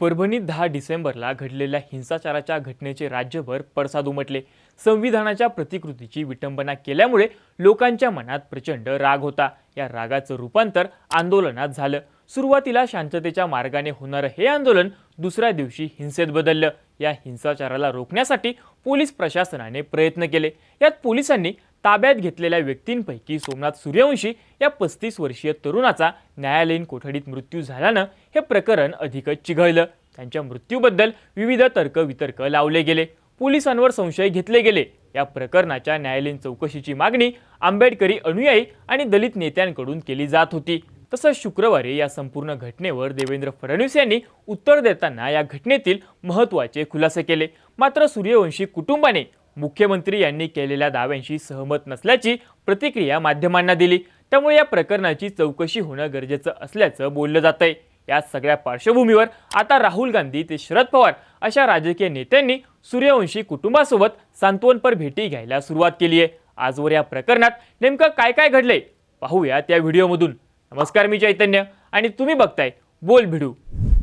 परभणीत दहा डिसेंबरला घडलेल्या हिंसाचाराच्या घटनेचे राज्यभर पडसाद उमटले. संविधानाच्या प्रतिकृतीची विटंबना केल्यामुळे लोकांच्या मनात प्रचंड राग होता. या रागाचं रूपांतर आंदोलनात झालं. सुरुवातीला शांततेच्या मार्गाने होणारं हे आंदोलन दुसऱ्या दिवशी हिंसेत बदललं. या हिंसाचाराला रोखण्यासाठी पोलीस प्रशासनाने प्रयत्न केले. यात पोलिसांनी ताब्यात घेतलेल्या व्यक्तींपैकी सोमनाथ सूर्यवंशी या पस्तीस वर्षीय तरुणाचा न्यायालयीन कोठडीत मृत्यू झाल्यानं हे प्रकरण अधिकच चिघळलं. त्यांच्या मृत्यूबद्दल विविध तर्कवितर्क लावले गेले. पोलिसांवर संशय घेतले गेले. या प्रकरणाच्या न्यायालयीन चौकशीची मागणी आंबेडकरी अनुयायी आणि दलित नेत्यांकडून केली जात होती. तसंच शुक्रवारी या संपूर्ण घटनेवर देवेंद्र फडणवीस यांनी उत्तर देताना या घटनेतील महत्त्वाचे खुलासे केले. मात्र सूर्यवंशी कुटुंबाने मुख्यमंत्री यांनी केलेल्या दाव्यांशी सहमत नसल्याची प्रतिक्रिया माध्यमांना दिली. त्यामुळे या प्रकरणाची चौकशी होणं गरजेचं असल्याचं बोललं जात आहे या सगळ्या पार्श्वभूमीवर आता राहुल गांधी ते शरद पवार अशा राजकीय नेत्यांनी सूर्यवंशी कुटुंबासोबत सांत्वनपर भेटी घ्यायला सुरुवात केली आहे. आजवर या प्रकरणात नेमकं काय काय घडलंय पाहूया त्या व्हिडिओमधून. नमस्कार मी चैतन्य आणि तुम्ही बघताय बोल भिडू.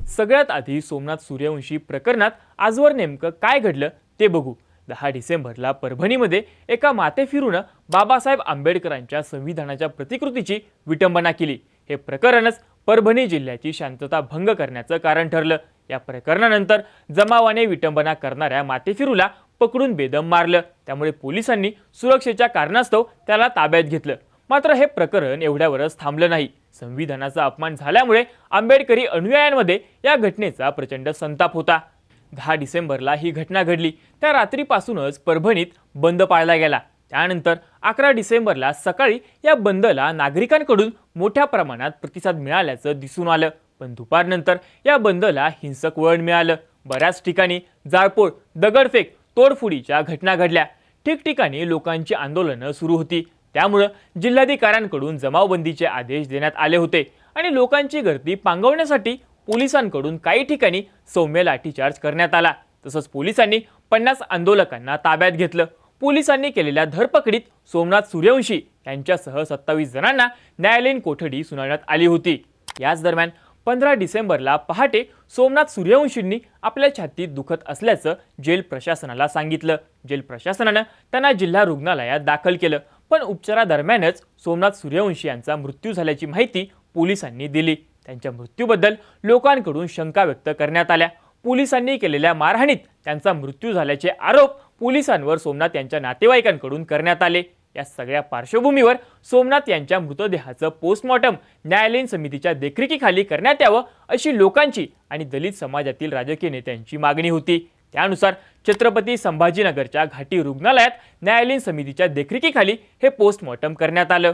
सगळ्यात आधी सोमनाथ सूर्यवंशी प्रकरणात आजवर नेमकं काय घडलं ते बघू. दहा डिसेंबरला परभणीमध्ये एका मातेफिरूनं बाबासाहेब आंबेडकरांच्या संविधानाच्या प्रतिकृतीची विटंबना केली. हे प्रकरणच परभणी जिल्ह्याची शांतता भंग करण्याचं कारण ठरलं. या प्रकरणानंतर जमावाने विटंबना करणाऱ्या मातेफिरूला पकडून बेदम मारलं. त्यामुळे पोलिसांनी सुरक्षेच्या कारणास्तव त्याला ताब्यात घेतलं. मात्र हे प्रकरण एवढ्यावरच थांबलं नाही. संविधानाचा अपमान झाल्यामुळे आंबेडकरी अनुयायांमध्ये या घटनेचा प्रचंड संताप होता. दहा डिसेंबरला ही घटना घडली. त्या रात्रीपासूनच परभणीत बंद पाळला गेला. त्यानंतर अकरा डिसेंबरला सकाळी या बंदला नागरिकांकडून मोठ्या प्रमाणात प्रतिसाद मिळाल्याचं दिसून आलं. पण दुपारनंतर या बंदला हिंसक वळण मिळालं. बऱ्याच ठिकाणी जाळपोळ दगडफेक तोडफोडीच्या घटना घडल्या. ठिकठिकाणी लोकांची आंदोलनं सुरू होती. त्यामुळं जिल्हाधिकाऱ्यांकडून जमावबंदीचे आदेश देण्यात आले होते आणि लोकांची गर्दी पांगवण्यासाठी पोलिसांकडून काही ठिकाणी सौम्य लाठीचार्ज करण्यात आला. तसंच पोलिसांनी पन्नास आंदोलकांना ताब्यात घेतलं. पोलिसांनी केलेल्या धरपकडीत सोमनाथ सूर्यवंशी यांच्यासह सत्तावीस जणांना न्यायालयीन कोठडी सुनावण्यात आली होती. याच दरम्यान पंधरा डिसेंबरला पहाटे सोमनाथ सूर्यवंशींनी आपल्या छातीत दुखत असल्याचं जेल प्रशासनाला सांगितलं. जेल प्रशासनानं त्यांना जिल्हा रुग्णालयात दाखल केलं. पण उपचारादरम्यानच सोमनाथ सूर्यवंशी यांचा मृत्यू झाल्याची माहिती पोलिसांनी दिली. त्यांच्या मृत्यूबद्दल लोकांकडून शंका व्यक्त करण्यात आल्या. पोलिसांनी केलेल्या मारहाणीत त्यांचा मृत्यू झाल्याचे आरोप पोलिसांवर सोमनाथ यांच्या नातेवाईकांकडून करण्यात आले. या सगळ्या पार्श्वभूमीवर सोमनाथ यांच्या मृतदेहाचं पोस्टमॉर्टम न्यायालयीन समितीच्या देखरेखीखाली करण्यात यावं अशी लोकांची आणि दलित समाजातील राजकीय नेत्यांची मागणी होती. त्यानुसार छत्रपती संभाजीनगरच्या घाटी रुग्णालयात न्यायालयीन समितीच्या देखरेखीखाली हे पोस्टमॉर्टम करण्यात आलं.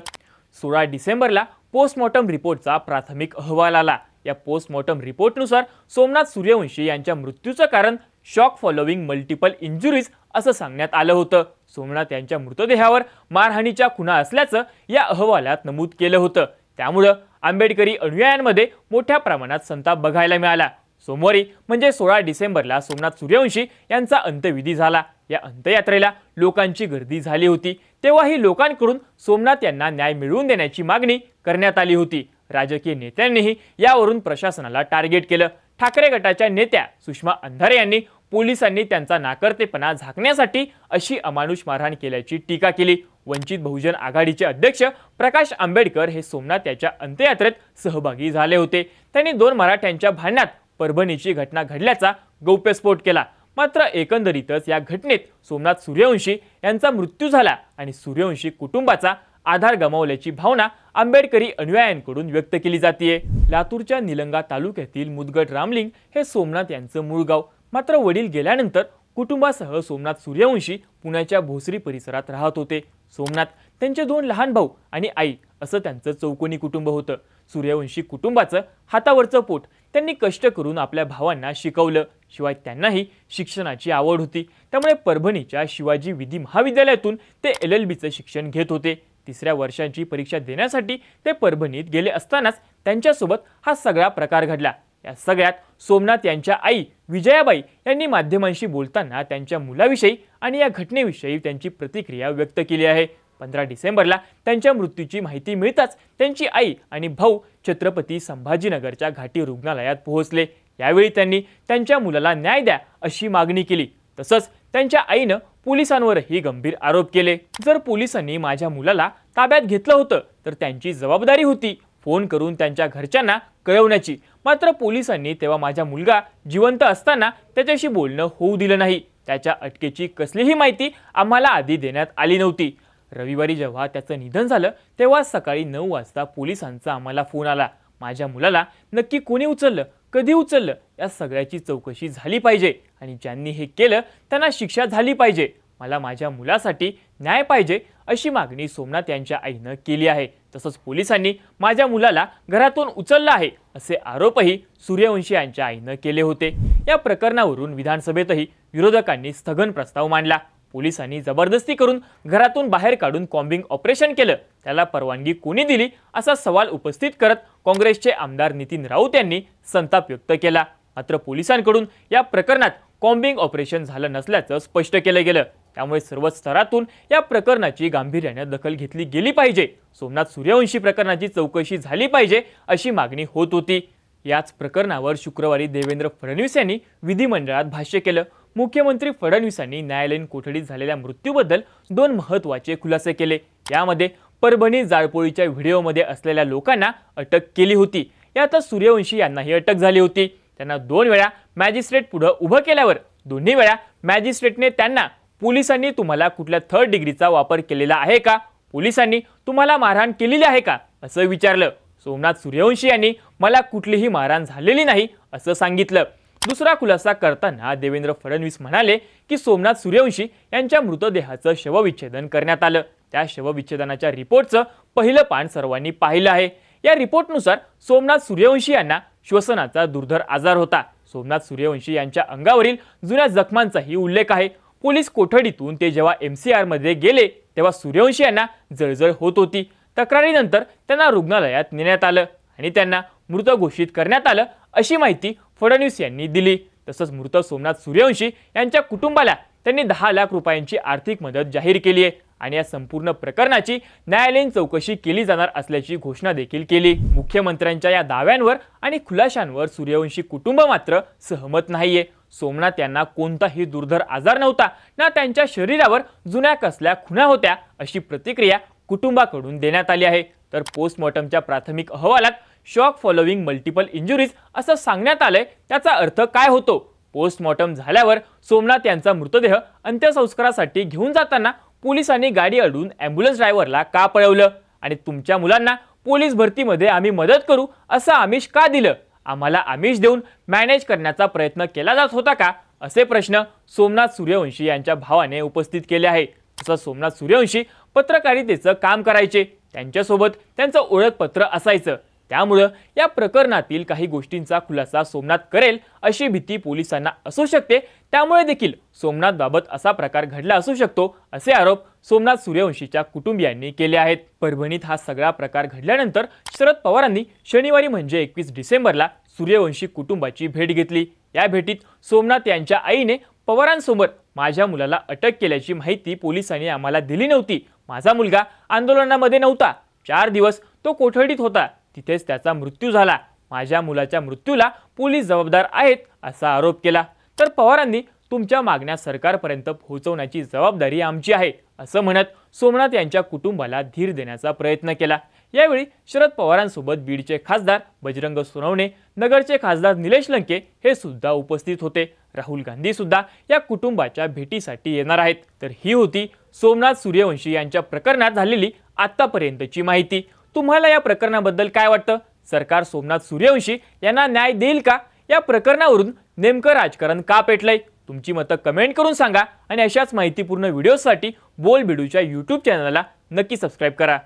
सोळा डिसेंबरला पोस्टमॉर्टम रिपोर्टचा प्राथमिक अहवाल आला. या पोस्टमॉर्टम रिपोर्टनुसार सोमनाथ सूर्यवंशी यांच्या मृत्यूचं कारण शॉक फॉलोविंग मल्टिपल इंजुरीज असं सांगण्यात आलं होतं. सोमनाथ यांच्या मृतदेहावर मारहाणीच्या खुणा असल्याचं या अहवालात नमूद केलं होतं. त्यामुळं आंबेडकरी अनुयायांमध्ये मोठ्या प्रमाणात संताप बघायला मिळाला. सोमवारी म्हणजे सोळा डिसेंबरला सोमनाथ सूर्यवंशी यांचा अंत्यविधी झाला. या अंत्ययात्रेला लोकांची गर्दी झाली होती. तेव्हाही लोकांकडून सोमनाथ यांना न्याय मिळवून देण्याची मागणी करण्यात आली होती. राजकीय नेत्यांनीही यावरून प्रशासनाला टार्गेट केलं. ठाकरे गटाच्या नेत्या सुषमा अंधारे यांनी पोलिसांनी त्यांचा नाकर्तेपणा झाकण्यासाठी अशी अमानुष मारहाण केल्याची टीका केली. वंचित बहुजन आघाडीचे अध्यक्ष प्रकाश आंबेडकर हे सोमनाथ याच्या अंत्ययात्रेत सहभागी झाले होते. त्यांनी दोन मराठ्यांच्या भांडणात परभणीची घटना घडल्याचा गौप्यस्फोट केला. मात्र एकंदरीतच या घटनेत सोमनाथ सूर्यवंशी यांचा मृत्यू झाला आणि सूर्यवंशी कुटुंबाचा आधार गमावल्याची भावना आंबेडकरी अनुयायांकडून व्यक्त केली जाते लातूरच्या निलंगा तालुक्यातील मुदगड रामलिंग हे सोमनाथ यांचं मूळ गाव. मात्र वडील गेल्यानंतर कुटुंबासह सोमनाथ सूर्यवंशी पुण्याच्या भोसरी परिसरात राहत होते. सोमनाथ त्यांचे दोन लहान भाऊ आणि आई असं त्यांचं चौकोनी कुटुंब होतं. सूर्यवंशी कुटुंबाचं हातावरचं पोट त्यांनी कष्ट करून आपल्या भावांना शिकवलं. शिवाय त्यांनाही शिक्षणाची आवड होती. त्यामुळे परभणीच्या शिवाजी विधी महाविद्यालयातून ते एल एल बीचं शिक्षण घेत होते. तिसऱ्या वर्षांची परीक्षा देण्यासाठी ते परभणीत गेले असतानाच त्यांच्यासोबत हा सगळा प्रकार घडला. या सगळ्यात सोमनाथ यांच्या आई विजयाबाई यांनी माध्यमांशी बोलताना त्यांच्या मुलाविषयी आणि या घटनेविषयी त्यांची प्रतिक्रिया व्यक्त केली आहे. पंधरा डिसेंबरला त्यांच्या मृत्यूची माहिती मिळताच त्यांची आई आणि भाऊ छत्रपती संभाजीनगरच्या घाटी रुग्णालयात पोहोचले. यावेळी त्यांनी त्यांच्या मुलाला न्याय द्या अशी मागणी केली. तसंच त्यांच्या आईनं पोलिसांवरही गंभीर आरोप केले. जर पोलिसांनी माझ्या मुलाला ताब्यात घेतलं होतं तर त्यांची जबाबदारी होती. फोन करून त्यांच्या घरच्यांना कळवण्याची. मात्र पोलिसांनी तेव्हा माझा मुलगा जिवंत असताना त्याच्याशी बोलणं होऊ दिलं नाही. त्याच्या अटकेची कसलीही माहिती आम्हाला आधी देण्यात आली नव्हती. रविवारी जेव्हा त्याचं निधन झालं तेव्हा सकाळी नऊ वाजता पोलिसांचा आम्हाला फोन आला. माझ्या मुलाला नक्की कोणी उचललं कधी उचललं या सगळ्याची चौकशी झाली पाहिजे आणि ज्यांनी हे केलं त्यांना शिक्षा झाली पाहिजे. मला माझ्या मुलासाठी न्याय पाहिजे अशी मागणी सोमनाथ यांच्या आईनं केली आहे. तसंच पोलिसांनी माझ्या मुलाला घरातून उचललं आहे असे आरोपही सूर्यवंशी यांच्या आईनं केले होते. या प्रकरणावरून विधानसभेतही विरोधकांनी स्थगन प्रस्ताव मांडला. पोलिसांनी जबरदस्ती करून घरातून बाहेर काढून कॉम्बिंग ऑपरेशन केलं. त्याला परवानगी कोणी दिली असा सवाल उपस्थित करत काँग्रेसचे आमदार नितीन राऊत यांनी संताप व्यक्त केला. मात्र पोलिसांकडून या प्रकरणात कॉम्बिंग ऑपरेशन झालं नसल्याचं स्पष्ट केलं गेलं. त्यामुळे सर्व स्तरातून या प्रकरणाची गांभीर्याने दखल घेतली गेली पाहिजे. सोमनाथ सूर्यवंशी प्रकरणाची चौकशी झाली पाहिजे अशी मागणी होत होती. याच प्रकरणावर शुक्रवारी देवेंद्र फडणवीस यांनी विधिमंडळात भाष्य केलं. मुख्यमंत्री फडणवीसांनी न्यायालयीन कोठडीत झालेल्या मृत्यूबद्दल दोन महत्त्वाचे खुलासे केले. यामध्ये परभणी जाळपोळीच्या व्हिडिओमध्ये असलेल्या लोकांना अटक केली होती. यातच सूर्यवंशी यांनाही अटक झाली होती. त्यांना दोन वेळा मॅजिस्ट्रेट पुढं उभं केल्यावर दोन्ही वेळा मॅजिस्ट्रेटने त्यांना पोलिसांनी तुम्हाला कुठल्या थर्ड डिग्रीचा वापर केलेला आहे का? पोलिसांनी तुम्हाला मारहाण केलेली आहे का? असं विचारलं. सोमनाथ सूर्यवंशी यांनी मला कुठलीही मारहाण झालेली नाही असं सांगितलं. दुसरा खुलासा करताना देवेंद्र फडणवीस म्हणाले की सोमनाथ सूर्यवंशी यांच्या मृतदेहाचं शवविच्छेदन करण्यात आलं. त्या शवविच्छेदनाच्या रिपोर्टचं पहिलं पान सर्वांनी पाहिलं आहे. या रिपोर्टनुसार सोमनाथ सूर्यवंशी यांना श्वसनाचा दुर्धर आजार होता. सोमनाथ सूर्यवंशी यांच्या अंगावरील जुन्या जखमांचाही उल्लेख आहे. पोलीस कोठडीतून ते जेव्हा एम सी आरमध्ये गेले तेव्हा सूर्यवंशी यांना जळजळ होत होती. तक्रारीनंतर त्यांना रुग्णालयात नेण्यात आलं आणि त्यांना मृत घोषित करण्यात आलं अशी माहिती फडणवीस यांनी दिली. तसंच मृत सोमनाथ सूर्यवंशी यांच्या कुटुंबाला त्यांनी दहा लाख रुपयांची आर्थिक मदत जाहीर केली आहे आणि या संपूर्ण प्रकरणाची न्यायालयीन चौकशी केली जाणार असल्याची घोषणा देखील केली. मुख्यमंत्र्यांच्या या दाव्यांवर आणि खुलाशांवर सूर्यवंशी कुटुंब मात्र सहमत नाहीये. सोमनाथ यांना कोणताही दुर्धर आजार नव्हता. ना त्यांच्या शरीरावर जुन्या कसल्या खुणा होत्या अशी प्रतिक्रिया कुटुंबाकडून देण्यात आली आहे. तर पोस्टमॉर्टमच्या प्राथमिक अहवालात शॉक फॉलोविंग मल्टिपल इंजुरीज असं सांगण्यात आलंय. त्याचा अर्थ काय होतो? पोस्टमॉर्टम झाल्यावर सोमनाथ यांचा मृतदेह अंत्यसंस्कारासाठी घेऊन जाताना पोलिसांनी गाडी अडून ॲम्ब्युलन्स ड्रायव्हरला का पळवलं? आणि तुमच्या मुलांना पोलीस भरतीमध्ये आम्ही मदत करू असं आमिष का दिलं? आम्हाला आमिष देऊन मॅनेज करण्याचा प्रयत्न केला जात होता का? असे प्रश्न सोमनाथ सूर्यवंशी यांच्या भावाने उपस्थित केले आहे. तसं सोमनाथ सूर्यवंशी पत्रकारितेचं काम करायचे. त्यांच्यासोबत त्यांचं ओळखपत्र असायचं. त्यामुळं या प्रकरणातील काही गोष्टींचा खुलासा सोमनाथ करेल अशी भीती पोलिसांना असू शकते. त्यामुळे देखील सोमनाथ बाबत असा प्रकार घडला असू शकतो असे आरोप सोमनाथ सूर्यवंशीच्या कुटुंबियांनी केले आहेत. परभणीत हा सगळा प्रकार घडल्यानंतर शरद पवारांनी शनिवारी म्हणजे एकवीस डिसेंबरला सूर्यवंशी कुटुंबाची भेट घेतली. या भेटीत सोमनाथ यांच्या आईने पवारांसमोर माझ्या मुलाला अटक केल्याची माहिती पोलिसांनी आम्हाला दिली नव्हती. माझा मुलगा आंदोलनामध्ये नव्हता. चार दिवस तो कोठडीत होता. तिथेच त्याचा मृत्यू झाला. माझ्या मुलाच्या मृत्यूला पोलीस जबाबदार आहेत असा आरोप केला. तर पवारांनी तुमच्या मागण्या सरकारपर्यंत पोहोचवण्याची जबाबदारी आमची आहे असं म्हणत सोमनाथ यांच्या कुटुंबाला धीर देण्याचा प्रयत्न केला. यावेळी शरद पवारांसोबत बीडचे खासदार बजरंग सोनवणे नगरचे खासदार निलेश लंके हे सुद्धा उपस्थित होते. राहुल गांधी सुद्धा या कुटुंबाच्या भेटीसाठी येणार आहेत. तर ही होती सोमनाथ सूर्यवंशी यांच्या प्रकरणात झालेली आतापर्यंतची माहिती. तुम्हाला या प्रकरणाबद्दल काय वाटतं? सरकार सोमनाथ सूर्यवंशी यांना न्याय देईल का? या प्रकरणावरून नेमकं राजकारण का पेटलंय? तुमची मतं कमेंट करून सांगा आणि अशाच माहितीपूर्ण व्हिडिओसाठी बोल बिडूच्या यूट्यूब चॅनलला नक्की सबस्क्राईब करा.